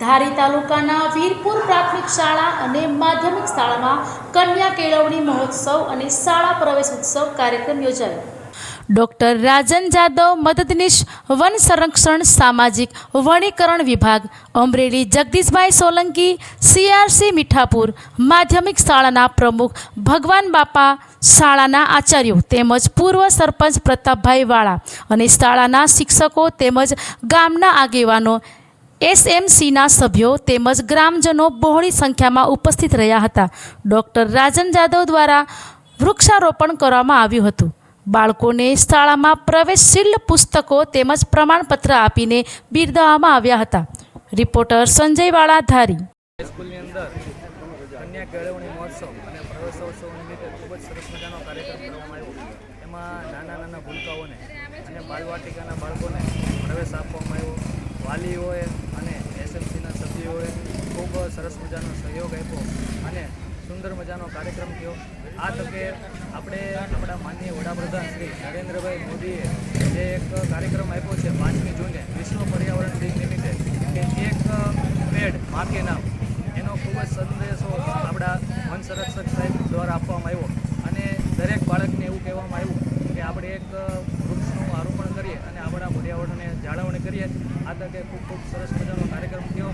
ધારી તાલુકાના વીરપુર પ્રાથમિક શાળા અને માધ્યમિક શાળામાં કન્યા કેળવણી મહોત્સવ અને શાળા પ્રવેશ ઉત્સવ કાર્યક્રમ યોજાયો. ડૉક્ટર રાજન જાદવ, મદદનીશ, વન સંરક્ષણ, સામાજિક વણીકરણ વિભાગ, અમરેલી જગદીશભાઈ સોલંકી, સીઆરસી મીઠાપુર, માધ્યમિક શાળાના પ્રમુખ ભગવાન બાપા, શાળાના આચાર્યો તેમજ પૂર્વ સરપંચ પ્રતાપભાઈ વાળા અને શાળાના શિક્ષકો તેમજ ગામના આગેવાનો એસએમસીના સભ્યો તેમજ ગ્રામજનો બહોળી સંખ્યામાં ઉપસ્થિત રહ્યા હતા. ડૉક્ટર રાજન જાદવ દ્વારા વૃક્ષારોપણ કરવામાં આવ્યું હતું. બાળકોને શાળામાં પ્રવેશશીલ પુસ્તકો તેમજ પ્રમાણપત્ર આપીને બિરદાવવામાં આવ્યા હતા. રિપોર્ટર સંજય વાળા ધારી નાના નાના ભૂલકાઓને અને બાળવાટિકાના બાળકોને પ્રવેશ આપવામાં આવ્યો. વાલીઓએ સરસ મજાનો સહયોગ આપ્યો અને સુંદર મજાનો કાર્યક્રમ થયો. આ તકે આપણે આપણા માનનીય વડાપ્રધાન શ્રી નરેન્દ્રભાઈ મોદીએ જે એક કાર્યક્રમ આપ્યો છે પાંચમી જૂને, વિશ્વ પર્યાવરણ દિન નિમિત્તે, કે એક પેડમાં નામ, એનો ખૂબ જ સંદેશો આપણા વન સંરક્ષક સાહેબ દ્વારા આપવામાં આવ્યો. અને દરેક બાળકને એવું કહેવામાં આવ્યું કે આપણે એક વૃક્ષનું આરોપણ કરીએ અને આપણા પર્યાવરણને જાળવણી કરીએ. આ તકે ખૂબ ખૂબ સરસ મજાનો કાર્યક્રમ થયો.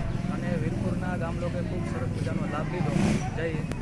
ગામ લોકોએ ખૂબ સરસ મજાનો લાભ લીધો. હિન્દ.